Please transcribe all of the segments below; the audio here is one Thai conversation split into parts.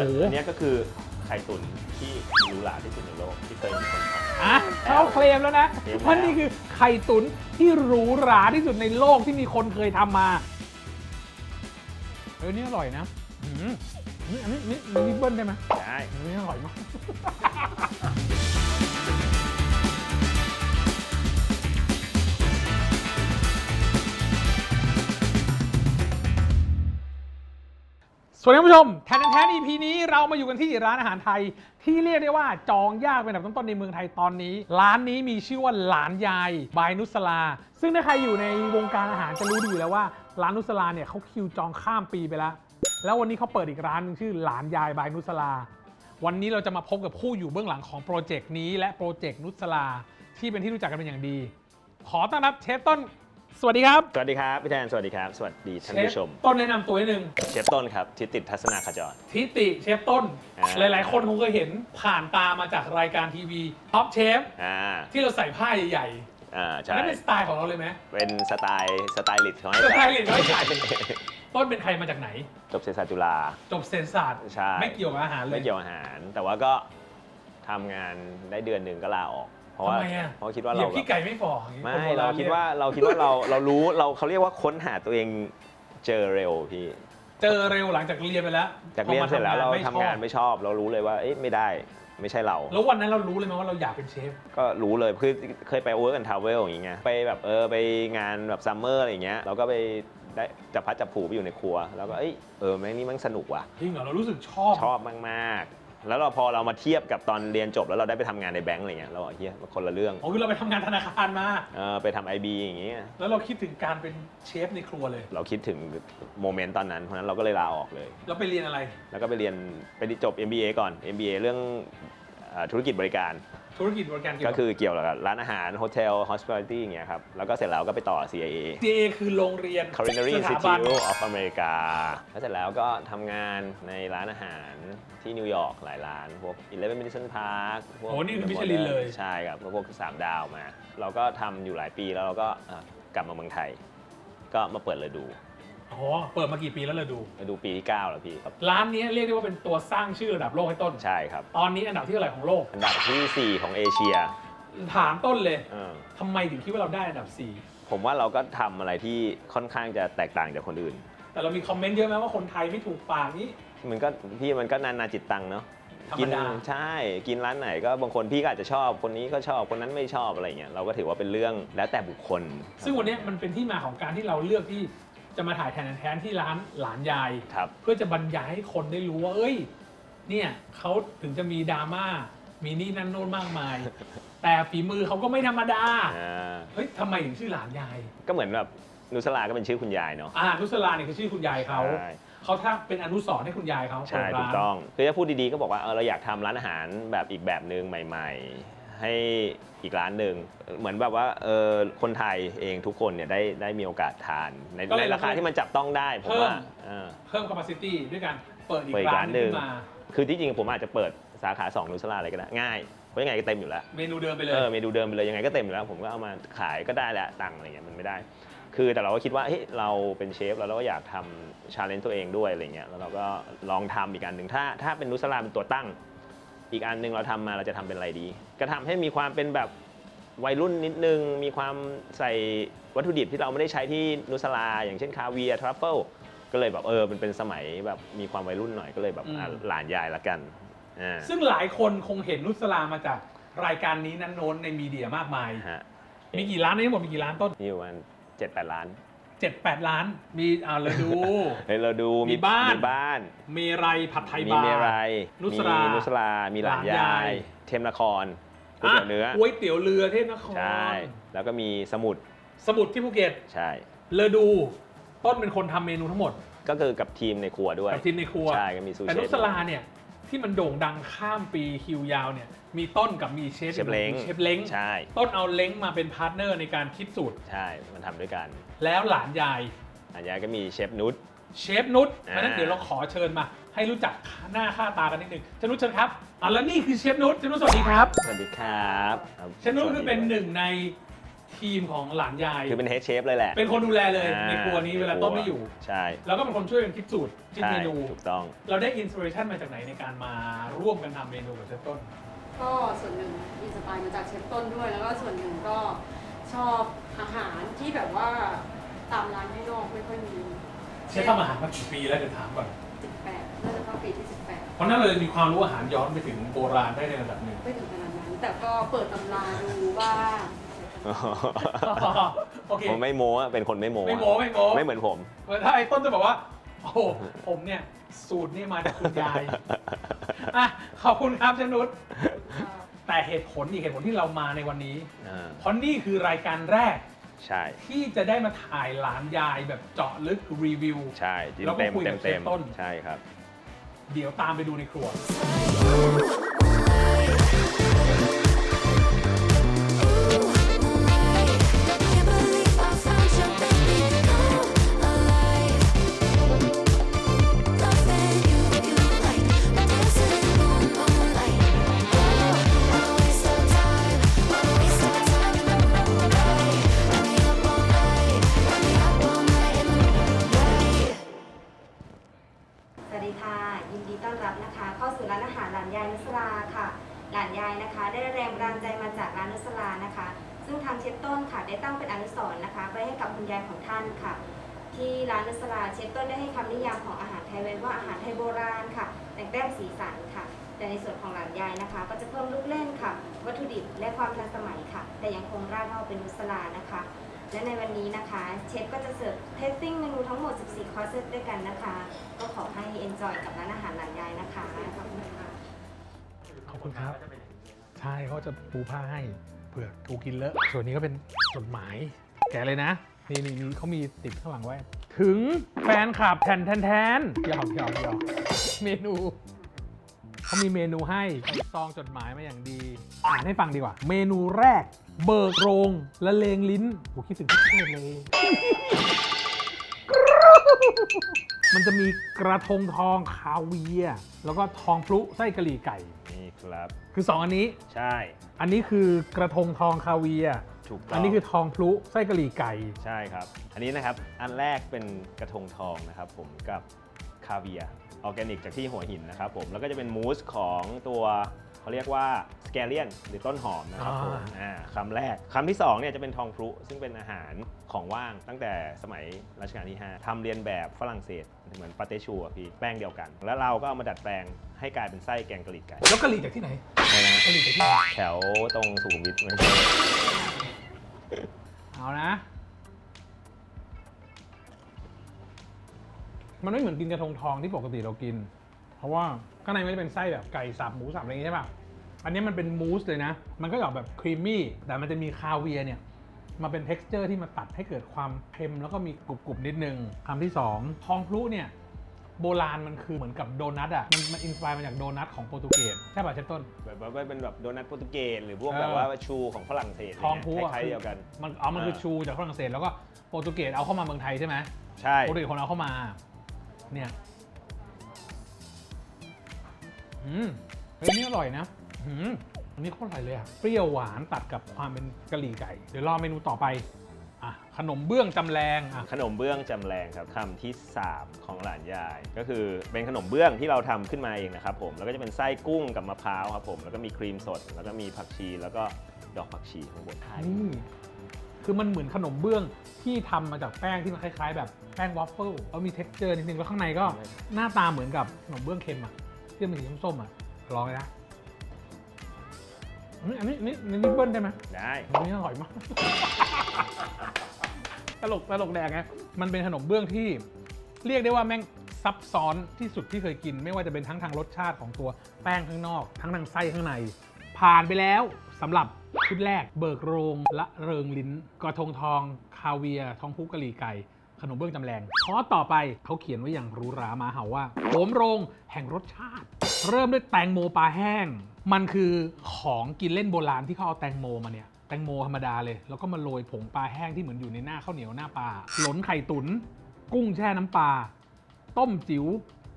ราะฉะนั้นโอ้โหอันเนี้ยก็คือไข่ตุ๋นที่หรูหราที่สุดในโลกที่เคยมีคนทำ อะเขาเคลมแล้วนะเคลมแล้ว ว่านี่คือไข่ตุ๋นที่หรูหราที่สุดในโลกที่มีคนเคยทำมาเออนี่อร่อยนะอืมนี่อันนี้นี่นี่เบิ้ลได้ไหมได้ อันนี่อร่อยมาก วัสดีคุณผู้ชมแทนแทน EP นี้เรามาอยู่กันที่ร้านอาหารไทย ที่เรียกได้ว่าจองยากเป็นอันดับต้นๆในเมืองไทยตอนนี้ ร้านนี้มีชื่อว่าหลานยายบายนุสลา ซึ่งถ้าใครอยู่ในวงการอาหารจะรู้ดีอยู่แล้วว่าร้านนุสลาเนี่ยเขาคิวจองข้ามปีไปแล้ว แล้ววันนี้เขาเปิดอีกร้านหนึงชื่อหลานยายบายนุสลา วันนี้เราจะมาพบกับผู้อยู่เบื้องหลังของโปรเจกต์นี้และโปรเจกต์นุสลาที่เป็นที่รู้จักกันเป็นอย่างดี ขอต้อนรับเชฟต้น สวัสดีครับ สวัสดีครับ พี่แทน สวัสดีครับ สวัสดีท่านผู้ชม เฟต้นแนะนำตัวนิดนึงเชฟต้นครับทิติทัศนาขจร ทิติเชฟต้น อ่า หลาย ๆ คนคงเคยเห็นผ่านตามาจากรายการทีวีท็อปเชฟอ่าที่เราใส่ผ้าใหญ่อ่าๆอันใช่ นั้นเป็นสไตล์ของเราเลยไหม เป็นสไตล์สไตล์ลิสต์เขาให้สไตล์ลิสต์เขาให้ใส่ต้นเป็นใครมาจากไหน จบเศรษฐศาสตร์จุฬา จบเศรษฐศาสตร์ใช่ ไม่เกี่ยวกับอาหารเลยไม่เกี่ยวอาหาร แต่ว่าก็ทำงานได้เดือนหนึ่งก็ลาออก เพราะว่าทำไมอะ เพราะคิดว่าเหยียเราบแบขี้บไก่ไม่ฝ่ออย่งนี้ไม่คนโบเราณคิดยกว่าเราคิดว่าเราเรารู้เราเขาเรียกว่าค้นหาตัวเองเจอเร็วพี่ เจอเร็วหลังจากเรียนไปแล้วจากเรียนเสร็จแล้วเราพอมทำงานชอบไม่ชอบ เรารู้เลยว่าเอ๊ะไม่ได้ไม่ใช่เรา แล้ววันนั้นเรารู้เลยไหมว่าเราอยากเป็นเชฟ ก็รู้เลยคือเคยไป work and travel อย่างเงี้ยไปแบบเออไปงานแบบซัมเมอร์อะไรอย่างเงี้ยเราก็ไปได้จับพัดจับผูไปอยู่ในครัว แล้วก็เอ้ยเออแม่งนี่มันสนุกว่ะ จริงเหรอเรารู้สึกชอบ ชอบมาก ๆ แล้วเราพอเรามาเทียบกับตอนเรียนจบแล้วเราได้ไปทำงานในแบงก์อะไรเงี้ยเราบอกเฮียมันคนละเรื่องอ๋อคือเราไปทำงานธนาคารมา เออไปทำไอบีอย่างเงี้ยแล้วเราคิดถึงการเป็นเชฟในครัวเลย เราคิดถึงโมเมนต์ตอนนั้นเพราะฉะนั้นเราก็เลยลาออกเลย แล้วไปเรียนอะไร แล้วก็ไปเรียนไปจบ MBA ก่อน MBA เรื่องเอ่อธุรกิจบริการ ธุรกิจบริการเกี่ยวก็กับคือเกี่ยวกับร้านอาหารโฮเทล hospitality อย่างเงี้ยครับ แล้วก็เสร็จแล้วก็ไปต่อ CIA CA คือโรงเรียน Culinary สถาบัน Institute of America แล้วเสร็จแล้วก็ทำงานในร้านอาหารที่นิวยอร์กหลายร้าน พวก Eleven Madison Park พวกโอ้นี่คือมิชลินเลย ใช่ครับพวกสามดาวมา เราก็ทำอยู่หลายปีแล้วเราก็เอ่อกลับมาเมืองไทย ก็มาเปิดเลยดู อ๋อ เปิดมากี่ปีแล้วเราดูมาดูปีที่ 9 แล้วพี่ครับ ร้านนี้เรียกได้ว่าเป็นตัวสร้างชื่อระดับโลกให้ต้น ใช่ครับ ตอนนี้อันดับที่เท่าไหร่ของโลก อันดับทีสี่ 4 ของเอเชียถามต้นเลยเออทำไมถึงคิดว่าเราได้อันดับผมว่าเราก็ทำอะไรที่ค่อนข้างจะแตกต่างจากคนอื่น4แต่เรามีคอมเมนต์เยอะไหมว่าคนไทยไม่ถูกปากนี้มันก็พี่มันก็นานาจิตตังเนาะธรรมกินดาใช่กินร้านไหนก็บางคนพี่ก็อาจจะชอบคนนี้ก็ชอบคนนั้นไม่ชอบอะไรเงี้ยเราก็ถือว่าเป็นเรื่องแล้วแต่บุคคลซึ่งวันนี้มันเป็นที่มาของการที่เราเลือกที่ จะมาถ่ายแทนแทนที่ร้านหลานยาย ครับเพื่อจะบรรยายให้คนได้รู้ว่า เอ้ย เนี่ยเขาถึงจะมีดราม่า มีนี่นั่นโน้นมากมาย แต่ฝีมือเขาก็ไม่ธรรมดา อ่าเฮ้ยทำไมถึงชื่อหลานยาย ก็เหมือนแบบนุสลาก็เป็นชื่อคุณยายเนาะอ่านุสลาเนี่ยคือชื่อคุณยายเขา ใช่เขาถ้าเป็นอนุสรณ์ให้คุณยายเขาใช่เปิดถูร้ากนต้องคือถ้าพูดดีๆก็บอกว่าเออเราอยากทำร้านอาหารแบบอีกแบบหนึ่งใหม่ ๆ ให้อีกร้านหนึ่งเหมือนแบบว่าเออคนไทยเองทุกคนเนี่ยได้ได้มีโอกาสทาน ในก็เลย ในราคาที่มันจับต้องได้ผมว่าเออ เพิ่ม capacity ด้วยการเปิดอีกเปิดอีกร้าร้านนหนึ่ขึ้งนมา คือที่จริงผมอาจจะเปิดสาขา2นุสลาอะไรก็ได้ง่ายเพราะยังไงก็เต็มอยู่แล้ว เมนูเดิมไปเลย เออเมนูเดิมไปเลยยังไงก็เต็มอยู่แล้ว ผมก็เอามาขายก็ได้แหละตังค์อะไรเงี้ยมันไม่ได้ คือแต่เราก็คิดว่าเฮ้ยเราเป็นเชฟแล้วเราก็อยากทำชาเลนจ์ตัวเองด้วยอะไรเงี้ยแล้วเราก็ลองทำอีกอันหนึ่งถ้าถ้าเป็นนุสลาเป็นตัวตั้ง อีกอันหนึ่งเราทำมาเราจะทำเป็นอะไรดี ก็ทำให้มีความเป็นแบบวัยรุ่นนิดนึง มีความใส่วัตถุดิบที่เราไม่ได้ใช้ที่นุสลา อย่างเช่นคาเวียร์ทรัฟเฟิลก็เลยแบบเออมันเป็นสมัยแบบมีความวัยรุ่นหน่อยก็เลยแบบอะอืมหลานยายละกันอ่าซึ่งหลายคนคงเห็นนุสลามาจากรายการนี้นั้นโน้นในมีเดียมากมายฮะมีกี่ร้านในทั้งหมดมีกี่ร้านต้นมีประมาณเจ็ดแปดล้าน เจ็ดแปดล้าน มีอ่าเราดู เฮ้ยเราดูมีบ้าน มีบ้าน เมไรผัดไทยมีบาร์ เมรัยนุสลามีนุสลามีหลานหลานยายายยเทมนครก๋วยเตี๋ยวเนื้อก๋วยเตี๋ยวเรือเทพนคร ใช่ แล้วก็มีสมุดสมุทรที่ภูเก็ต ใช่ เลอดู ต้นเป็นคนทำเมนูทั้งหมดก็คือกับทีมในครัวด้วย กับทีมในครัว ใช่ก็มีซูแต่เชนุฟสลาเนี่ยที่มันโด่งดังข้ามปีคิวยาวเนี่ยมีต้นกับมีเชฟเชฟเล้งเชฟเล้งใช่ ต้นเอาเล้งมาเป็นพาร์ทเนอร์ในการคิดสูตร ใช่ มันทำด้วยกัน แล้วหลานยายหลานยายก็มีเชฟนุช เชฟนุชอ่าเพราะฉะนั้นเดี๋ยวเราขอเชิญมา ให้รู้จักหน้าค่าตากันนิดนึงเชฟนุชเชิญครับอะแล้วนี่คือเชฟนุชเชฟนุชสวัสดีครับ สวัสดีครับเชฟนุชคือเป็นหนึ่งในทีมของหลานยาย คือเป็นเฮดเชฟเลยแหละเป็นคนดูแลเลยอ่าในครัวนี้เวลาต้นไม่อยู่ ใช่แล้วก็เป็นคนช่วยกันคิดสูตรคิดใช่เมนู ถูกต้อง เราได้อินสปิเรชันมาจากไหนในการมาร่วมกันทำเมนูกับเชฟต้น ก็ส่วนหนึ่งอินสปายมาจากเชฟต้นด้วย แล้วก็ส่วนหนึ่งก็ ชอบอาหารที่แบบว่าตามร้านข้างนอกไม่ค่อยมีเชฟทำอาหารมากี่ปีแล้วเดี๋ยวถามก่อน 18น่าจะเข้าปีที่เพราะนั่นเลยมีความรู้อาหารย้อนไปถึงโบราณได้ในระดับหนึ่ง18ไม่ถึงขนาดนั้น แต่ก็เปิดตำราดูบ้างโอเค ผมไม่โม้อะเป็นคนไม่โม้ไม่โม้ไม่โม้ ไม่เหมือนผมถ้าไอ้ต้นจะบอกว่า โอ้โหผมเนี่ย สูตรนี่มาจากคุณยาย อะ ขอบคุณครับเชฟนุช แต่เหตุผลอีกเหตุผลที่เรามาในวันนี้ อ่าเพราะนี่คือรายการแรกใช่ที่จะได้มาถ่ายหลานยายแบบเจาะลึกรีวิว ใช่จิ้มแล้วก็เต็มคุยกัเต็บมเชเต็ฟมต้น ใช่ครับ เดี๋ยวตามไปดูในครัว Can't านนุสลาเชฟต้นได้ให้คำนิยามของอาหารไทยไว้ว่าอาหารไทยโบราณค่ะ แต่งแต้มสีสันค่ะ แต่ในส่วนของหลานยายนะคะ ก็จะเพิ่มลูกเล่นค่ะ วัตถุดิบและความทันสมัยค่ะ แต่ยังคงราดเราเป็นนุสลานะคะ และในวันนี้นะคะ เชฟก็จะเสิร์ฟเทสติ้งเมนูทั้งหมด 14 คอร์สด้วยกันนะคะ ก็ขอให้ enjoy กับร้านอาหารหลานยายนะคะขอบคุณค่ะขอบคุณครับใช่เขาจะปูผ้าให้เผื่อกูกินเลอะส่วนนี้ก็เป็นจดหมาย แกะเลยนะ นี่นี่นี่เขามีติดข้างหลังไว้ ถึงแฟนคลับแทนแทนแทนหยอกหยอกหยอกเมนู เขามีเมนูให้ใส่ซองจดหมายมาอย่างดี อ่านให้ฟังดีกว่า เมนูแรก เบิกโรงละเลงลิ้นโหคิดถึงทุกเทศเลย มันจะมีกระทงทองคาเวียร์แล้วก็ทองพลุไส้กะหรี่ไก่ นี่ครับ คือ2อันนี้ ใช่ อันนี้คือกระทงทองคาเวียร์ ถูกต้องอันนี้คือทองพลุไส้กะหรี่ไก่ใช่ครับ อันนี้นะครับ อันแรกเป็นกระทงทองนะครับผมกับคาเวียร์ออร์แกนิกจากที่หัวหินนะครับผม แล้วก็จะเป็นมูสของตัวเขาเรียกว่าสแกเลียนหรือต้นหอมนะครับผมอ่าอ่าคำแรกคำที่2เนี่ยจะเป็นทองพลุซึ่งเป็นอาหารของว่างตั้งแต่สมัยรัชกาลที่ 5ทำเรียนแบบฝรั่งเศสเหมือนปาเต้ชูอะพี่แป้งเดียวกัน แล้วเราก็เอามาดัดแปลงให้กลายเป็นไส้แกงกะหรี่ไก่แล้วกะหรี่จากที่ไหนนะฮะกะหรี่จากที่ไหนแถวตรงสุขุมวิทไม่ใช่ เอานะ มันไม่เหมือนกินกระทงทองที่ปกติเรากิน เพราะว่าข้างในไมันจะเป็นไส้แบบไก่สับหมูสับอะไรอย่างงี้ใช่ป่ะ อันนี้มันเป็นมูสเลยนะ มันก็จะออกแบบครีมมี่ แต่มันจะมีคาเวียเนี่ยมาเป็น t e x t อร์ที่มาตัดให้เกิดความเค็มแล้วก็มีกรุบๆนิดนึงคำที่2ทองพลุเนี่ย โบราณมันคือเหมือนกับโดนัทอะ มันมันอินสปายมาจากโดนัทของโปรตุเกสใช่ป่ะเชฟต้น แบบว่าเป็นแบบโดนัทโปรตุเกสหรือพวกเออแบบว่าชูของฝรั่งเศสทองพลุคอะล้ายคืๆอเดียวกัน มันเอามันคือเออชูจากฝรั่งเศสแล้วก็โปรตุเกสเอาเข้ามาเมืองไทยใช่ไหมใช่โปรตุเกสคนเอาเข้ามา เนี่ยอืมเฮ้ยนี่อร่อยนะอืมอันนี้โคตรอร่อยเลยอะเปรี้ยวหวานตัดกับความเป็นกะหรี่ไก่ เดี๋ยวรอเมนูต่อไป อะขนมเบื้องจำแรงอะขนมเบื้องจำแรงครับคำที่ 3 ของหลานยาย ก็คือเป็นขนมเบื้องที่เราทำขึ้นมาเองนะครับผมแล้วก็จะเป็นไส้กุ้งกับมะพร้าวครับผมแล้วก็มีครีมสด แล้วก็มีผักชี แล้วก็ดอกผักชีข้างบนนี่คือมันเหมือนขนมเบื้องที่ทำมาจากแป้งที่มันคล้าย ๆ แบบแป้งวอฟเฟิลแล้วมี t e x t อร์นิดนึงแล้วข้างในก็หน้าตาเหมือนกับขนมเบื้องเค็มอะที่มันสีส้มๆอะลองเลยนะอันนี้อันนี้อันนี้นิดเบิ้ลได้ไหมได้อันนี้อร่อยมากต ลกตลกแดกไงมันเป็นขนมเบื้องที่ เรียกได้ว่าแม่งซับซ้อนที่สุดที่เคยกิน ไม่ว่าจะเป็นทั้งทางรสชาติของตัวแป้งข้างนอก ทั้งทางไส้ข้างใน ผ่านไปแล้วสำหรับชุดแรก เบิกโรงละเริงลิ้นกระทงทอง คาเวียทองพุกกะหรี่ไก่ขนมเบื้องจำแรงข้อต่อไปเขาเขียนไว้อย่างหรูหรามาเห่าว่าโหมโรงแห่งรสชาติ เริ่มด้วยแตงโมปลาแห้ง มันคือของกินเล่นโบราณที่เขาเอาแตงโมมาเนี่ย แตงโมธรรมดาเลย แล้วก็มาโรยผงปลาแห้งที่เหมือนอยู่ในหน้าข้าวเหนียวหน้าปลาหลนไข่ตุน๋นกุ้งแช่น้ำปลาต้มจิ๋ว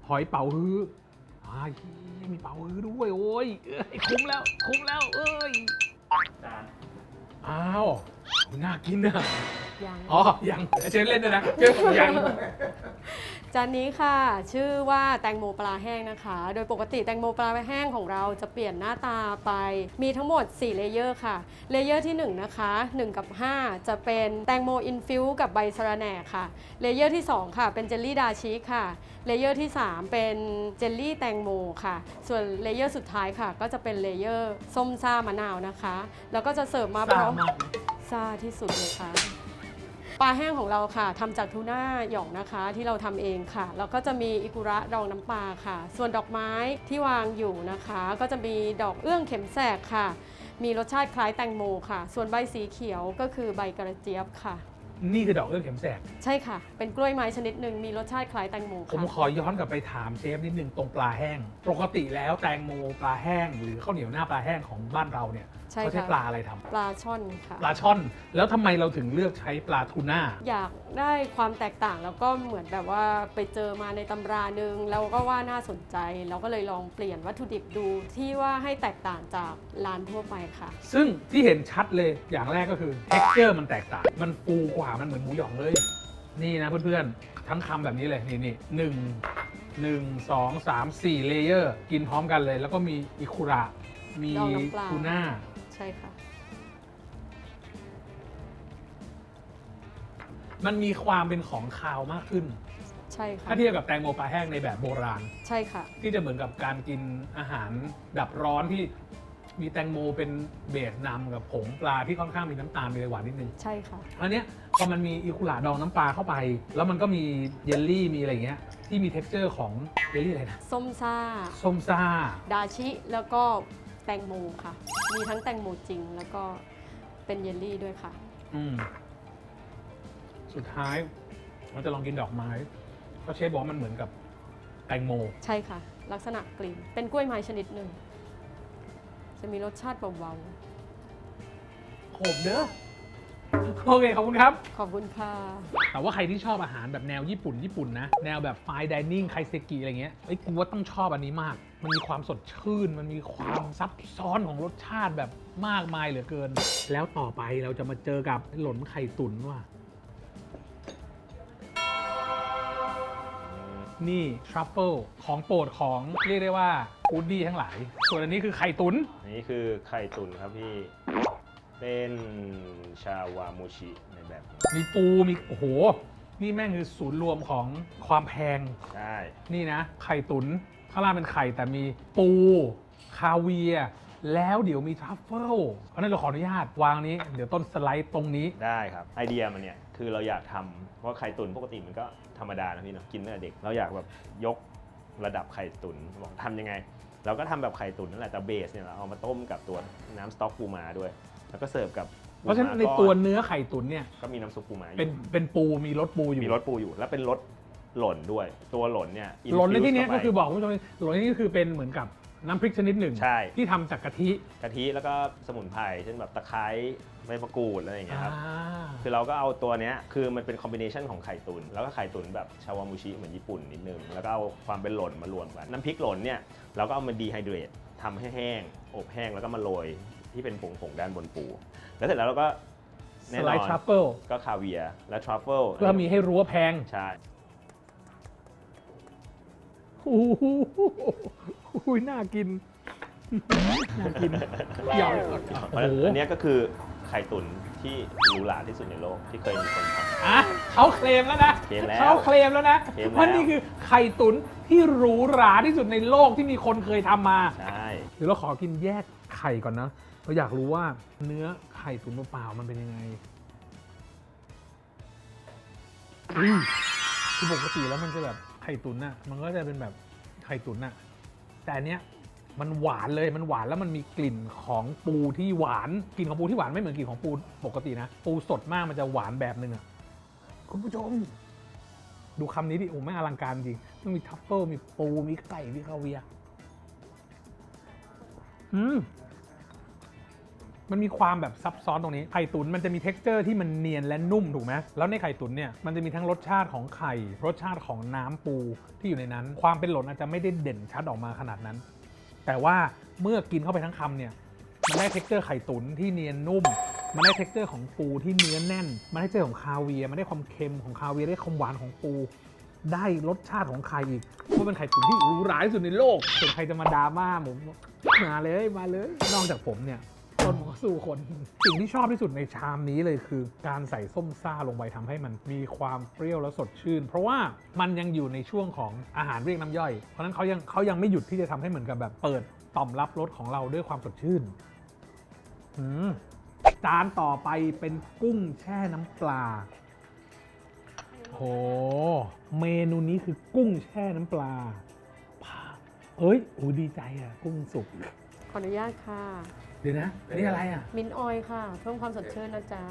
หอยเป๋าฮื้ออ้ายมีเป๋าฮื้อด้วยโอ้ยเอ้ยคุ้มแล้ว คุ้มแล้วเอ้ยอ้าวโอ้น่ากินนะยังอ๋อยังเชิญเล่นด้วยนะเชิญยัง จานนี้ค่ะ ชื่อว่าแตงโมปลาแห้งนะคะ โดยปกติแตงโมปลาแห้งของเราจะเปลี่ยนหน้าตาไป มีทั้งหมด 4 เลเยอร์ค่ะ เลเยอร์ที่ 1 นะคะ 1 กับ 5 จะเป็นแตงโมอินฟิวกับใบสะระแหน่ค่ะ เลเยอร์ที่ 2 ค่ะ เป็นเจลลี่ดาชิค่ะ เลเยอร์ที่ 3 เป็นเจลลี่แตงโมค่ะ ส่วนเลเยอร์สุดท้ายค่ะ ก็จะเป็นเลเยอร์ส้มซ่ามะนาวนะคะ แล้วก็จะเสิร์ฟมาพร้อมซ่ามากไหมซ่าที่สุดเลยค่ะ ปลาแห้งของเราค่ะทำจากทูน่าหย่องนะคะที่เราทำเองค่ะ แล้วก็จะมีอิกุระดองน้ำปลาค่ะ ส่วนดอกไม้ที่วางอยู่นะคะ ก็จะมีดอกเอื้องเข็มแสกค่ะ มีรสชาติคล้ายแตงโมค่ะ ส่วนใบสีเขียวก็คือใบกระเจี๊ยบค่ะ นี่คือดอกเอื้องเข็มแสกใช่ค่ะ เป็นกล้วยไม้ชนิดหนึ่งมีรสชาติคล้ายแตงโมผมค่ะขอย้อนกลับไปถามเชฟนิดนึงตรงปลาแห้ง ปกติแล้วแตงโมปลาแห้ง หรือข้าวเหนียวหน้าปลาแห้งของบ้านเราเนี่ย ใช่เขาใช้ค่ะปลาอะไรทำปลาช่อนค่ะ ปลาช่อน แล้วทำไมเราถึงเลือกใช้ปลาทูน่า อยากได้ความแตกต่างแล้วก็เหมือนแบบว่าไปเจอมาในตำราหนึ่งแล้วก็ว่าน่าสนใจ เราก็เลยลองเปลี่ยนวัตถุดิบดูที่ว่าให้แตกต่างจากร้านทั่วไปค่ะ ซึ่งที่เห็นชัดเลยอย่างแรกก็คือ texture มันแตกต่าง มันฟูกว่ามันเหมือนหมูหยองเลย นี่นะเพื่อนๆ ทั้งคำแบบนี้เลย นี่นี่หนึ่งหนึ่งสองสามสี่เลเยอร์ กินพร้อมกันเลย แล้วก็มีอิคุระ มีดองน้ำปลา ทูน่าใช่ค่ะ มันมีความเป็นของคาวมากขึ้น ใช่ค่ะ ถ้าเทียบกับแตงโมปลาแห้งในแบบโบราณ ใช่ค่ะ ที่จะเหมือนกับการกินอาหารดับร้อนที่มีแตงโมเป็นเบสนำกับผงปลาที่ค่อนข้างมีน้ำตาลมีหวานนิดนึง ใช่ค่ะ อันเนี้ยพอมันมีอิคุระดองน้ำปลาเข้าไป แล้วมันก็มีเยลลี่มีอะไรเงี้ยที่มี t e x t อร์ของเยลลี่อะไรนะ ส้มซ่า ส้มซ่า ดาชิ แล้วก็ แตงโมค่ะ มีทั้งแตงโมจริง แล้วก็เป็นเยลลี่ด้วยค่ะ อืม สุดท้ายเราจะลองกินดอกไม้เพราะเชฟบอกว่ามันเหมือนกับแตงโม ใช่ค่ะ ลักษณะกลิ่นเป็นกล้วยไม้ชนิดหนึ่ง จะมีรสชาติเบาโขมเด้อ โอเค ขอบคุณครับ ๆขอบคุณค่ะ แต่ว่าใครที่ชอบอาหารแบบแนวญี่ปุ่นญี่ปุ่นนะ แนวแบบไฟดิเนิ่งไคเซกิอะไรเงี้ยเอ้ยกูว่าต้องชอบอันนี้มาก มันมีความสดชื่น มันมีความซับซ้อนของรสชาติแบบมากมายเหลือเกิน แล้วต่อไปเราจะมาเจอกับหล่นไข่ตุ๋นว่ะ นี่ทรัฟเฟิลของโปรดของเรียกได้ว่าฟูดดี้ทั้งหลาย ส่วนอันนี้คือไข่ตุ๋นนี่คือไข่ตุ๋นครับพี่ เป็นชาวามูชิในแบบนี้มีปูมีโอ้โห นี่แม่งคือศูนย์รวมของความแพง ใช่ นี่นะ ไข่ตุน๋น ข้างล่างเป็นไข่แต่มีปู คาเวียร์แล้วเดี๋ยวมีทรัฟเฟิลเพราะฉะนั้นเราขออนุญาตวางนี้ เดี๋ยวต้นสไลด์ตรงนี้ ได้ครับ ไอเดียมันเนี่ยคือเราอยากทำเพราะไข่ตุ๋นปกติมันก็ธรรมดานะพี่เนาะกินตั้งแต่เด็กเราอยากแบบยกระดับไข่ตุ๋นบอกทำยังไง เราก็ทำแบบไข่ตุ๋นนั่นแหละแต่เบสเนี่ยเราเอามาต้มกับตัวน้ำสต๊อกปูม้าด้วย แล้วก็เสิร์ฟกับปูเพราะฉะนั้นในม้าก้อตัวเนื้อไข่ตุ๋นเนี่ย ก็มีน้ำซุปปูม้าอยู่เป็นเป็นปูมีรสปูอยู่ มีรสปูอยู่ แล้วเป็นรส หล่นด้วย ตัวหล่นเนี่ยหล่นในที่เนี้ย infuse ก็คือเข้าไปบอกคุณผู้ชมหล่นในที่นี้คือเป็นเหมือนกับน้ำพริกชนิดหนึ่งใช่ ที่ทำจากกะทิกะทิแล้วก็สมุนไพรเช่นแบบตะไคร้ใบมะกรูดอะไรอย่างเงี้ยครับอ่าคือเราก็เอาตัวเนี้ยคือมันเป็นคอมบิเนชันของไข่ตุน แล้วก็ไข่ตุนแบบชาวามูชิเหมือนญี่ปุ่นนิดนึง แล้วก็เอาความเป็นหล่นมารวมกัน น้ำพริกหล่นเนี่ยเราก็เอามาดีไฮเดรตทำให้แห้ง อบแห้งแล้วก็มาโรยที่เป็นผงๆด้านบนปู แล้วเสร็จแล้วเราก็สแน่ไลนอด์นทรัฟเฟิลก็คาเวียร์และทรัฟเฟิลเพื่อมีให้รู้ว่าแพงใช่ โอ้โหอุ้ยน่ากิน น่ากินหยอกเพราะฉะโอ้นั้นอันเนี้ยก็คือไข่ตุ๋นที่หรูหราที่สุดในโลกที่เคยมีคนทำ อะเขาเคลมแล้วนะเคลมแล้วเขาเคลมแล้วนะเคลมแล้ว ว่านี่คือไข่ตุ๋นที่หรูหราที่สุดในโลกที่มีคนเคยทำมา ใช่ เดี๋ยวเราขอกินแยกไข่ก่อนนะ เราอยากรู้ว่าเนื้อไข่ตุ๋นเปล่าๆมันเป็นยังไงอุ้ยคือปกติแล้วมันจะแบบ ข่ตุ๋นน่ะมันก็จะเป็นแบบไข่ตุ๋นน่ะแต่อันเนี้ยมันหวานเลยมันหวานแล้วมันมีกลิ่นของปูที่หวานกลิ่นของปูที่หวานไม่เหมือนกลิ่นของปูปกตินะ ปูสดมากมันจะหวานแบบนึงอะคุณผู้ชม ดูคำนี้ดิโอ้ไม่งอลังการจริงมันมีทัฟเฟิลมีปูมีไก่มีคาเวียอืม มันมีความแบบซับซ้อนตรงนี้ไข่ตุ๋นมันจะมี t e x t อร์ที่มันเนียนและนุ่มถูกไหมแล้วในไข่ตุ๋นเนี่ยมันจะมีทั้งรสชาติของไข่ รสชาติของน้ำปูที่อยู่ในนั้น ความเป็นหล่นอาจจะไม่ได้เด่นชัดออกมาขนาดนั้น แต่ว่าเมื่อกินเข้าไปทั้งคำเนี่ยมันได้ t e x t อร์ไข่ตุ๋นที่เนียนนุ่มมันได้เท็กเจอร์ของปูที่เนื้อแน่น มันได้เจอของคาเวียร์มันได้ความเค็มของคาเวียร์ได้ความหวานของปู ได้รสชาติของไข่อีกว่าเป็นไข่ตุ๋นที่หรูหราที่สุดในโลกส่วนใครจะมาดราม่าผมมาเลยมาเลย นอกจากผมเนี่ย ต้นหมอสู้คน สิ่งที่ชอบที่สุดในชามนี้เลยคือ การใส่ส้มซ่าลงไปทำให้มันมีความเปรี้ยวและสดชื่น เพราะว่ามันยังอยู่ในช่วงของอาหารเรียกน้ำย่อย เพราะฉะนั้นเขายังเขายังไม่หยุดที่จะทำให้เหมือนกับแบบเปิดต่อมรับรสของเราด้วยความสดชื่นจานต่อไปเป็นกุ้งแช่น้ำปลาโห เมนูนี้คือกุ้งแช่น้ำปลาเอ้ยโอ้ดีใจอะกุ้งสุก ขออนุญาตค่ะ เดี๋ยวนะอันนี้อะไรอะ มินท์ออยล์ค่ะ เพิ่มความสดชื่นนะจ๊ะ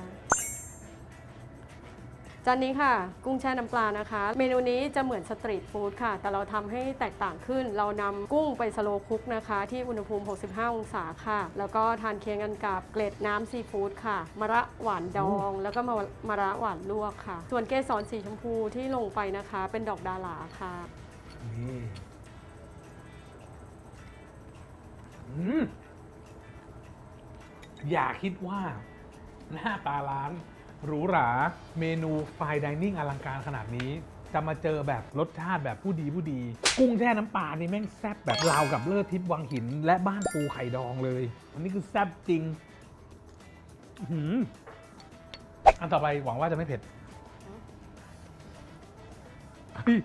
จานนี้ค่ะ กุ้งแช่น้ำปลานะคะ เมนูนี้จะเหมือนสตรีทฟู้ดค่ะ แต่เราทำให้แตกต่างขึ้น เรานำกุ้งไปสโลว์คุกนะคะ ที่อุณหภูมิ 65 องศาค่ะ แล้วก็ทานเคียงกันกับเกล็ดน้ำซีฟู้ดค่ะมะระหวานดอง แล้วก็มะมะระหวานลวกค่ะ ส่วนเกสรสีชมพูที่ลงไปนะคะ เป็นดอกดาหลาค่ะ นี่อืม อย่าคิดว่าหน้าตาร้านหรูหราเมนูไฟดิเนิ่งอลังการขนาดนี้ จะมาเจอแบบรสชาติแบบผู้ดีผู้ดี กุ้งแช่น้ำปลานี่แม่งแซ่บแบบราวกับเลิศทิพย์วังหิน และบ้านปูไข่ดองเลย อันนี้คือแซ่บจริงอื้อหืออันต่อไปหวังว่าจะไม่เผ็ดเฮ้ย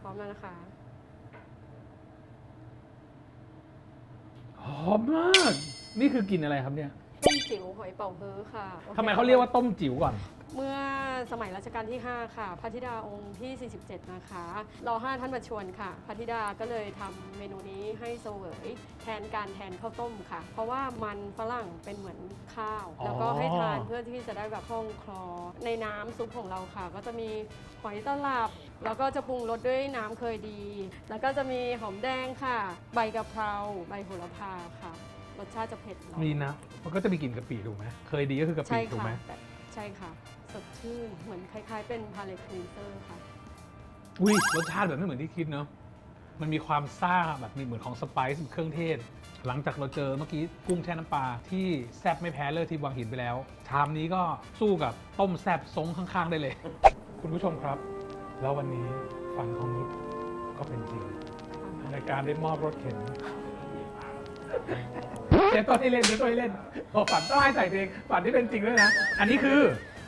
พร้อมแล้วนะคะหอมมาก นี่คือกลินอะไรครับเนี่ยต้มจิ๋วหอยเป่าฮื้อค่ะโอคทำไมเขาเรียกว่าต้มจิ๋วก่อน เมื่อสมัยรัชกาลที่ 5 ค่ะ พระธิดาองค์ที่ 47 นะคะรอห้าท่านมาชวนค่ะ พระธิดาก็เลยทำเมนูนี้ให้เสวยแทนการแทนข้าวต้มค่ะ เพราะว่ามันฝรั่งเป็นเหมือนข้าวอ๋อแล้วก็ให้ทานเพื่อที่จะได้แบบคล่องคลอ ในน้ำซุปของเราค่ะ ก็จะมีหอยตลับ แล้วก็จะปรุงรสด้วยน้ำเคยดี แล้วก็จะมีหอมแดงค่ะ ใบกะเพรา ใบโหระพาค่ะ รสชาติจะเผ็ดหน่อยมีนะ มันก็จะมีกลิ่นกะปิถูกไหมเคยดีก็คือกะปิใช่ถูกค่ะไหมแต่ใช่ค่ะ สดชื่นเหมือนคล้ายๆ เป็นพาเลทคลีนเซอร์ค่ะ อุ้ยรสชาติแบบไม่เหมือนที่คิดเนาะมันมีความซ่าแบบมีเหมือนของสไปซ์เครื่องเทศ หลังจากเราเจอเมื่อกี้กุ้งแช่น้ำปลาที่แซบไม่แพ้เลิศที่วังหินไปแล้วชามนี้ก็สู้กับต้มแซบซงข้างๆได้เลย คุณผู้ชมครับ แล้ววันนี้ฝันของนุชก็เป็นจริงในการได้มอบรถเข็น เจ๊ต้นให้เล่นเจ๊ต้นให้เล่นพอฝันต้องให้ใส่เพลงฝันที่เป็นจริงด้วยนะ อันนี้คือ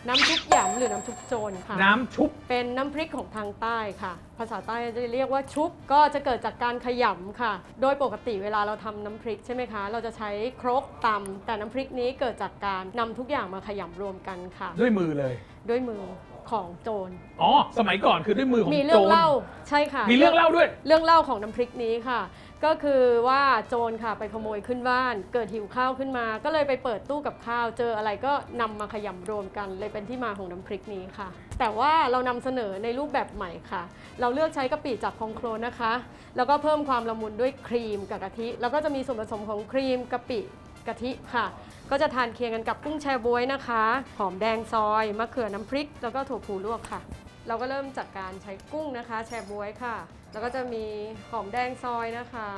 น้ำชุบหยำหรือน้ำชุบโจรค่ะ น้ำชุบ เป็นน้ำพริกของทางใต้ค่ะ ภาษาใต้จะเรียกว่าชุบ ก็จะเกิดจากการขยำค่ะ โดยปกติเวลาเราทำน้ำพริกใช่ไหมคะ เราจะใช้ครกตำแต่น้ำพริกนี้เกิดจากการนำทุกอย่างมาขยำรวมกันค่ะ ด้วยมือเลย ด้วยมือ ของโจร อ๋อ สมัยก่อนคือด้วยมือของมีเรื่โจองร เล่าใช่ค่ะมีเรื่องเล่าด้วย เรื่องเล่าของน้ำพริกนี้ค่ะ ก็คือว่าโจรค่ะไปขโมยขึ้นบ้าน เกิดหิวข้าวขึ้นมา ก็เลยไปเปิดตู้กับข้าว เจออะไรก็นำมาขยำรวมกัน เลยเป็นที่มาของน้ำพริกนี้ค่ะ แต่ว่าเรานำเสนอในรูปแบบใหม่ค่ะ เราเลือกใช้กะปิจากคองโคลนนะคะ แล้วก็เพิ่มความละมุนด้วยครีมกับกะทิ แล้วก็จะมีส่วนผสมของครีมกะปิกะทิค่ะ ก็จะทานเคียงกันกับกุ้งแชบวยนะคะ หอมแดงซอยมะเขือน้ำพริก แล้วก็ถั่วพูลวกค่ะ เราก็เริ่มจากการใช้กุ้งนะคะ แชบวยค่ะ แล้วก็จะมีหอมแดงซอยนะคะ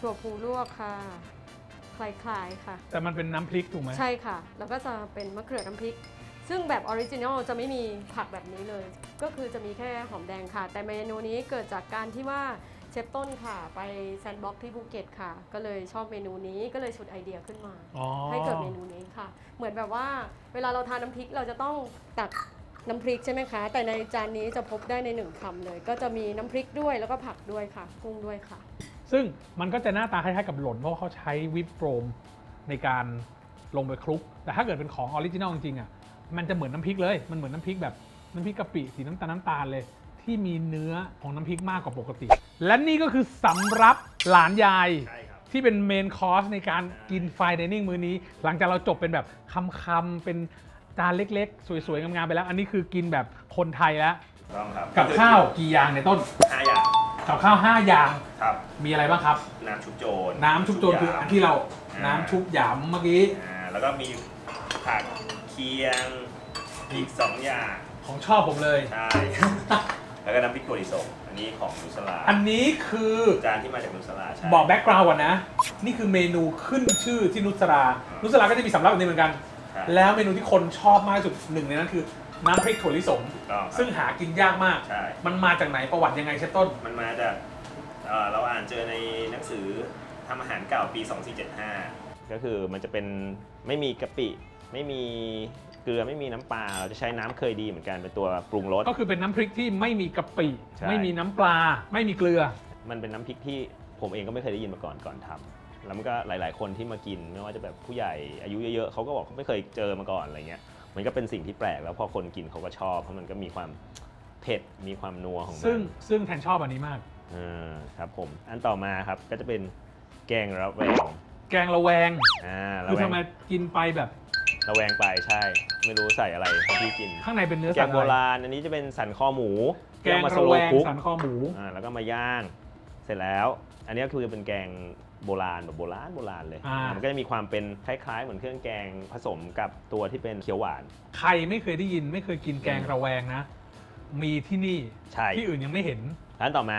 ถั่วพูลวกค่ะคล้ายๆค่ะ แต่มันเป็นน้ำพริกถูกไหมใช่ค่ะ แล้วก็จะเป็นมะเขือน้ำพริก ซึ่งแบบออริจินอลจะไม่มีผักแบบนี้เลย ก็คือจะมีแค่หอมแดงค่ะ แต่เมนูนี้เกิดจากการที่ว่า เชฟต้นค่ะ ไปแซนด์บ็อกซ์ที่ภูเก็ตค่ะ ก็เลยชอบเมนูนี้ก็เลยฉุดไอเดียขึ้นมา อ๋อ ให้เกิดเมนูนี้ค่ะ เหมือนแบบว่าเวลาเราทานน้ำพริกเราจะต้องตักน้ำพริกใช่ไหมคะ แต่ในจานนี้จะพบได้ในหนึ่งคำเลย ก็จะมีน้ำพริกด้วยแล้วก็ผักด้วยค่ะ กุ้งด้วยค่ะ ซึ่งมันก็จะหน้าตาคล้ายๆกับหล่นเพราะเขาใช้วิปโฟมในการลงไปคลุก แต่ถ้าเกิดเป็นของออริจินอลจริงๆอะมันจะเหมือนน้ำพริกเลย มันเหมือนน้ำพริกแบบน้ำพริกกะปิสีน้ำตาลน้ำตาลเลย ที่มีเนื้อของน้ำพริกมากกว่าปกติ และนี่ก็คือสำรับหลานยาย ใช่ครับ ที่เป็นเมนคอร์สในการกินไฟเดนิ่งมื้อนี้ หลังจากเราจบเป็นแบบคำๆเป็นจานเล็กๆ สวยๆ งามๆไปแล้ว อันนี้คือกินแบบคนไทยแล้ว ต้องครับกับข้าวกี่อย่างในต้น ห้าอย่างกับข้าว 5 อย่าง ครับ มีอะไรบ้างครับ น้ำชุบโจรน้ำชุบโจรคืออันที่เรา น้ำชุบหยำเมื่อกี้ อ่าแล้วก็มีผักเคียงอีกสองอย่างของชอบผมเลย ใช่ แล้วก็น้ำพริกถั่วลิสงอันนี้ของนุสลาอันนี้คือจานที่มาจากนุสลาใช่บอกแบ็กกราวด์ก่อนนะ นี่คือเมนูขึ้นชื่อที่นุสรานุสราก็จะมีสำรับแบบนี้เหมือนกันใช่แล้วเมนูที่คนชอบมากที่สุดหนึ่งในนั้นคือน้ำพริกถั่วลิสง ถูกต้องครับซึ่งหากินยากมาก ใช่ มันมาจากไหนประวัติยังไงเชฟต้น มันมาจากเอ่อเราอ่านเจอในหนังสือทำอาหารเก่าปี 2475 ก็คือมันจะเป็นไม่มีกะปิ ไม่มี เกลือไม่มีน้ำปลาเราจะใช้น้ำเคยดีเหมือนกันเป็นตัวปรุงรส ก็คือเป็นน้ำพริกที่ไม่มีกะปิ ใช่ ไม่มีน้ำปลา ไม่มีเกลือ มันเป็นน้ำพริกที่ผมเองก็ไม่เคยได้ยินมาก่อนก่อนทำแล้วมันก็หลาย ๆ คนที่มากินไม่ว่าจะแบบผู้ใหญ่อายุเยอะ ๆเขาก็บอกเขาไม่เคยเจอมาก่อนอะไรเงี้ยมันก็เป็นสิ่งที่แปลกแล้วพอคนกินเขาก็ชอบเพราะมันก็มีความเผ็ดมีความนัวของมันซึ่งซึ่งแทนชอบอันนี้มากเออครับผมอันต่อมาครับก็จะเป็นแกงระแวงแกงระแวงอ่าระคือแวทำงไมกินไปแบบ ระแวงไปใช่ ไม่รู้ใส่อะไรให้พี่กิน ข้างในเป็นเนื้อแกสัตงว์โบอะไรราณอันนี้จะเป็นสันคอหมูแกงที่เอามาสระโลแวว์งคุก สันคอหมู อ่าแล้วก็มาย่างเสร็จแล้ว อันนี้คือเป็นแกงโบราณแบบโบราณโบราณเลยอ่ามันก็จะมีความเป็นคล้ายๆ เหมือนเครื่องแกงผสมกับตัวที่เป็นเขียวหวาน ใครไม่เคยได้ยินไม่เคยกินแกงระแวงนะ มีที่นี่ใช่ ที่อื่นยังไม่เห็น ร้านต่อมา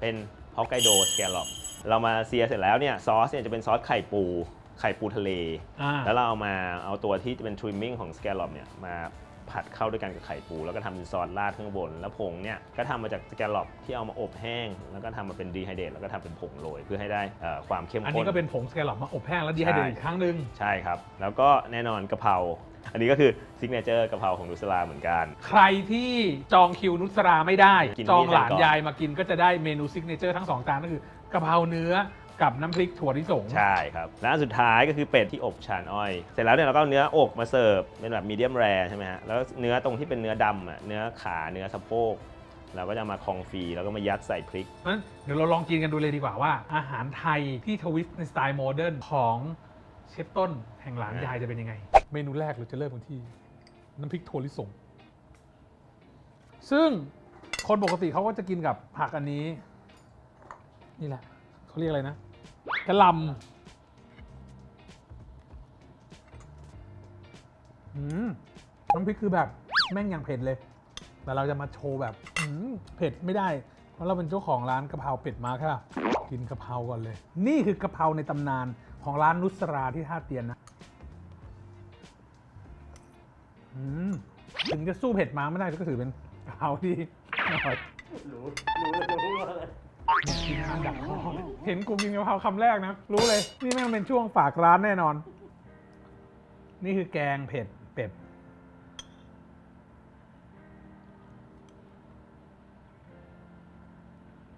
เป็นฮอกไกโดสแกลลอปเรามาเซียเสร็จแล้วเนี่ยซอสเนี่ยจะเป็นซอสไข่ปู ไข่ปูทะเล อ่า แล้วเราเอามาเอาตัวที่เป็นทริมมิ่งของสแกลลอปเนี่ยมาผัดเข้าด้วยกันกับไข่ปู แล้วก็ทำเป็นซอสราดข้างบน แล้วผงเนี่ยก็ทำมาจากสแกลลอปที่เอามาอบแห้ง แล้วก็ทำมาเป็นดีไฮเดตแล้วก็ทำเป็นผงโรยเพื่อให้ได้เอ่อความเข้มอันข้นนี้ก็เป็นผงสแกลลอปมาอบแห้งแล้วดีให้เดือดอีกครั้งหนึ่ง ใช่ครับ แล้วก็แน่นอนกะเพรา อันนี้ก็คือซิกเนเจอร์กะเพราของนุสลาเหมือนกัน ใครที่จองคิวนุสราไม่ได้ กินจองนี่หลานก่อน ยายมากินก็จะได้เมนูซิกเนเจอร์ทั้งสองจานก็คือกะเพราเนื้อ กับน้ำพริกถั่วลิสง ใช่ครับและอันสุดท้ายก็คือเป็ดที่อบชานอ้อย เสร็จแล้วเนี่ยเราก็เอาเนื้ออกมาเสิร์ฟเป็นแบบมีเดียมแรใช่ไหมฮะแล้วเนื้อตรงที่เป็นเนื้อดำอะเนื้อขาเนื้อสะโพกเราก็จะมาคองฟรีแล้วก็มายัดใส่พริก เพราะฉะนั้นเดี๋ยวเราลองกินกันดูเลยดีกว่าว่า อาหารไทยที่ทวิสต์ในสไตล์โมเดิร์นของเชฟต้นแห่งหลานยายจะเป็นยังไง เมนูแรกเราจะเริ่มกันที่น้ำพริกถั่วลิสง ซึ่งคนปกติเขาก็จะกินกับผักอันนี้ นี่แหละเขาเรียกอะไรนะ กระหลำอืมน้ำพริกคือแบบแม่งอย่างเผ็ดเลย แต่เราจะมาโชว์แบบอืมเผ็ดไม่ได้ เพราะเราเป็นเจ้าของร้านกะเพราเป็ดมาค่ะกินกะเพราก่อนเลย นี่คือกะเพราในตำนานของร้านนุสราที่ท่าเตียนนะอืมถึงจะสู้เผ็ดมาไม่ได้ก็ถือเป็นกะเพราที่อร่อยรู้รู้รู้ เลยกินทานดับคอเห็นกูกินกะเพราคำแรกนะ รู้เลย นี่แม่งเป็นช่วงฝากร้านแน่นอน นี่คือแกงเผ็ดเป็ด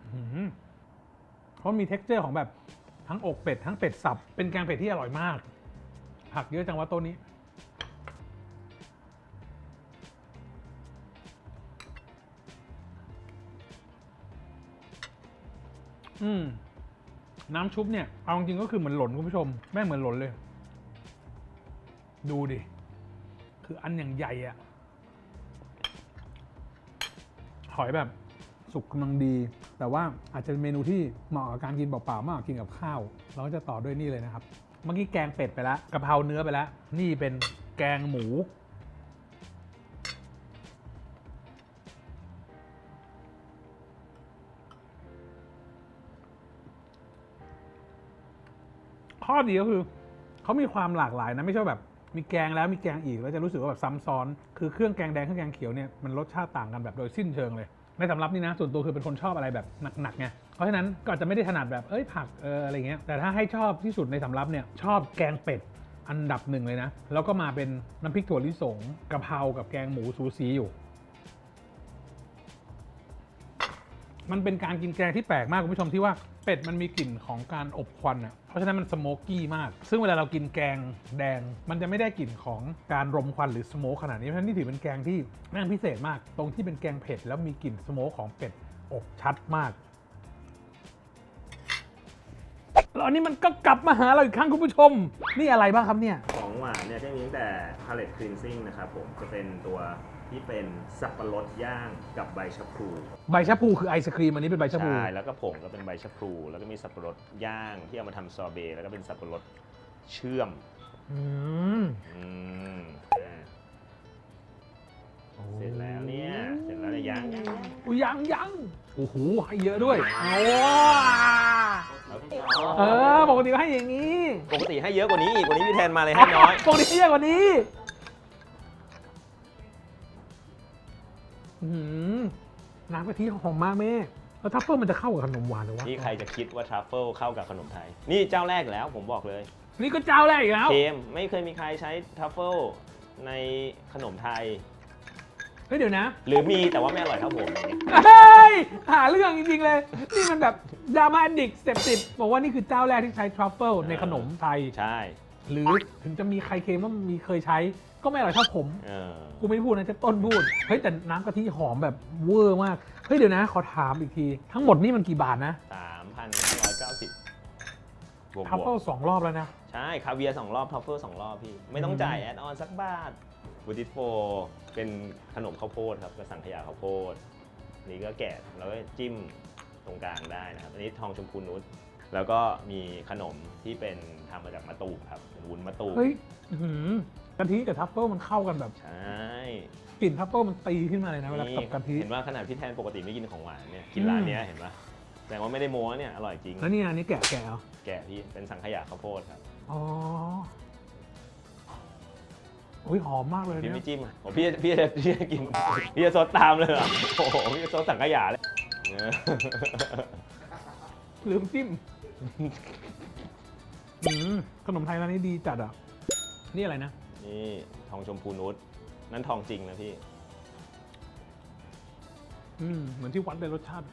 อื้อหือเขามี t e x t อร์ของแบบทั้งอกเป็ด ทั้งเป็ดสับ เป็นแกงเผ็ดที่อร่อยมาก ผักเยอะจังวะตัวนี้ อืมน้ำชุบเนี่ย เอาจริงก็คือเหมือนหล่นคุณผู้ชม แม่งเหมือนหล่นเลย ดูดิ คืออันอย่างใหญ่อะหอยแบบสุกกำลังดี แต่ว่าอาจจะเป็นเมนูที่เหมาะกับการกินเปล่าๆมากกว่ากินกับข้าว เราก็จะต่อด้วยนี่เลยนะครับ เมื่อกี้แกงเป็ดไปแล้วกะเพราเนื้อไปแล้ว นี่เป็นแกงหมู ข้อดีก็คือเขามีความหลากหลายนะไม่ใช่แบบมีแกงแล้วมีแกงอีกแล้วจะรู้สึกว่าแบบซ้ำซ้อน คือเครื่องแกงแดงเครื่องแกงเขียวเนี่ยมันรสชาติต่างกันแบบโดยสิ้นเชิงเลย ในสำรับนี่นะส่วนตัวคือเป็นคนชอบอะไรแบบหนักๆไงเพราะฉะนั้นก็อาจจะไม่ได้ถนัดแบบเอ้ยผักเอออะไรเงี้ยแต่ถ้าให้ชอบที่สุดในสำรับเนี่ยชอบแกงเป็ดอันดับหนึ่งเลยนะ แล้วก็มาเป็นน้ำพริกถั่วลิสงกะเพรากับแกงหมูสูสีอยู่ มันเป็นการกินแกงที่แปลกมากคุณผู้ชมที่ว่า เป็ดมันมีกลิ่นของการอบควันอะ เพราะฉะนั้นมันสโมกกี้มาก ซึ่งเวลาเรากินแกงแดง มันจะไม่ได้กลิ่นของการรมควันหรือสโมกขนาดนี้ เพราะฉะนั้นนี่ถือเป็นแกงที่แม่งพิเศษมาก ตรงที่เป็นแกงเผ็ดแล้วมีกลิ่นสโมกของเป็ดอบชัดมาก แล้วอันนี้มันก็กลับมาหาเราอีกครั้งคุณผู้ชม นี่อะไรบ้างครับเนี่ย ของหวานเนี่ยจะมีตั้งแต่ palate cleansing นะครับผมจะเป็นตัว ที่เป็นสับปะรดย่างกับใบชะพลูใบชะพูคือไอศครีมอันนี้เป็นใบชะพู ใช่แล้วก็ผงก็เป็นใบชะพลูแล้วก็มีสับปะรดย่างที่เอามาทำซอร์เบต์แล้วก็เป็นสับปะรดเชื่อมอืมอืมอ่าเสร็จแล้วเนี่ยเสร็จแล้วเนี่ยยังยังยังอุ้ยยังยังโอ้โหให้เยอะด้วยโอ้เออปกติก็ให้อย่างนี้ ปกติให้เยอะกว่านี้อีกวันนี้พี่แทนมาเลยให้น้อย ปกติให้เยอะกว่านี้ น้ำกะทิหอมมากแม่แล้วทัฟเฟิลมันจะเข้ากับขนมหวานหรือวะนี่ใครจะคิดว่าทรัฟเฟิลเข้ากับขนมไทย นี่เจ้าแรกแล้วผมบอกเลย นี่ก็เจ้าแรกอีกแล้วเค็มไม่เคยมีใครใช้ทรัฟเฟิลในขนมไทย เฮ้ยเดี๋ยวนะ หรือมีแต่ว่าไม่อร่อยเท่าผมอย่างเงี้ยเฮ้ยหาเรื่องจริงๆเลย นี่มันแบบดราม่าดิกเสพติดบอกว่านี่คือเจ้าแรกที่ใช้ทรัฟเฟิลในขนมไทย ใช่ หรือถึงจะมีใครเคลมว่ามีเคยใช้ ก็ไม่อร่อยเท่าผม เออกูไม่พูดนะจะต้นพูด เฮ้ยแต่น้ำกะทิหอมแบบเวอร์มาก เฮ้ยเดี๋ยวนะ ขอถามอีกที ทั้งหมดนี่มันกี่บาทนะสามพันร้อยเก้าสิบทรัฟเฟิลสองรอบแล้วนะ ใช่คาเวียร์สองรอบทรัฟเฟิลสองรอบพี่ ไม่ต้องจ่ายแอดออนสักบาทบูติโฟเป็นขนมข้าวโพดครับกระสังขยาข้าวโพดอันนี่ก็แกะแล้วก็จิ้มตรงกลางได้นะครับ อันนี้ทองชมพูนุช แล้วก็มีขนมที่เป็นทำมาจากมะตูมครับเป็นวุ้นมะตูมเฮ้ยอื้อหือกะทิกับทรัฟเฟิลมันเข้ากันแบบใช่กลิ่นทรัฟเฟิลมันตีขึ้นมาเลยนะเวลากับกะทิ เห็นว่าขนาดพี่แทนปกติไม่กินของหวานเนี่ยกินร้านเนี้ยเห็นปะแสดงว่าไม่ได้โม้เนี่ยอร่อยจริง แล้วนี่อันนี้แกะแกะเหรอแกะพี่เป็นสังขยาข้าวโพดครับอ๋ออุ้ยหอมมากเลยพี่เนี่ไม่ยจิ้มอะโอ้พี่พี่จะพี่จะกินพี่จะซดตามเลยเหรอโอ้โหพี่จะซดสังขยาเลยเออ ลืมจิ้ม อืมขนมไทยร้านนี้ดีจัดอะ นี่อะไรนะ นี่ทองชมพูนุชนั่นทองจริงนะพี่อืมเหมือนที่วัดเลยรสชาติ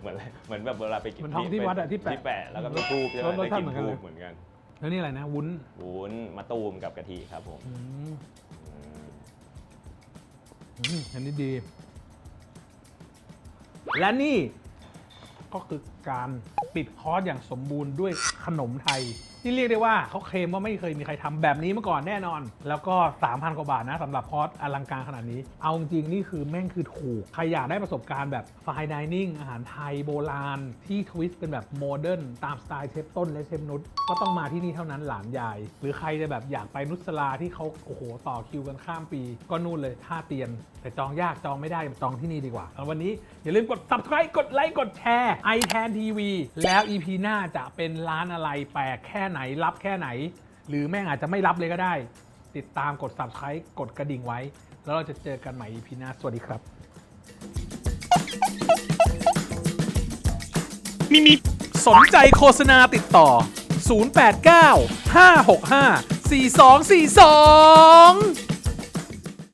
เหมือนอะไรเหมือนแบบเวลาไปกินเหมือนทองที่วัดอะที่แปะที่แปะแล้วก็มีทูบใช่ไหมรสได้ชาติกินเหมือนกันทูเลยบเหมือนกันแล้วนี่อะไรนะ วุ้นวุ้นมะตูมกับกะทิครับผมอืมอืมอืมอันนี้ดี และนี่ ก็คือการปิดคอร์สอย่างสมบูรณ์ด้วยขนมไทย ที่เรียกได้ว่าเขาเคลมว่าไม่เคยมีใครทำแบบนี้มาก่อนแน่นอน แล้วก็ 3,000 กว่าบาทนะสำหรับคอร์สอลังการขนาดนี้ เอาจริงนี่คือแม่งคือถูก ใครอยากได้ประสบการณ์แบบไฟดิเนิ่งอาหารไทยโบราณ ที่ทวิสต์เป็นแบบโมเดิร์นตามสไตล์เชฟต้นและเชฟนุชก็ต้องมาที่นี่เท่านั้นหลานยาย หรือใครจะแบบอยากไปนุสลาที่เขาโอ้โหต่อคิวกันข้ามปี ก็นู่นเลยท่าเตียน แต่จองยากจองไม่ได้จองที่นี่ดีกว่า วันนี้อย่าลืมกด subscribe กดไลค์กดแชร์ i t a n TV แล้ว EP หน้าจะเป็นร้านอะไรแปลกแค่ไหนรับแค่ไหน หรือแม่งอาจจะไม่รับเลยก็ได้ ติดตามกด subscribe กดกระดิ่งไว้ แล้วเราจะเจอกันใหม่ EP หน้าสวัสดีครับ มีมีสนใจโฆษณาติดต่อ 089 565 4242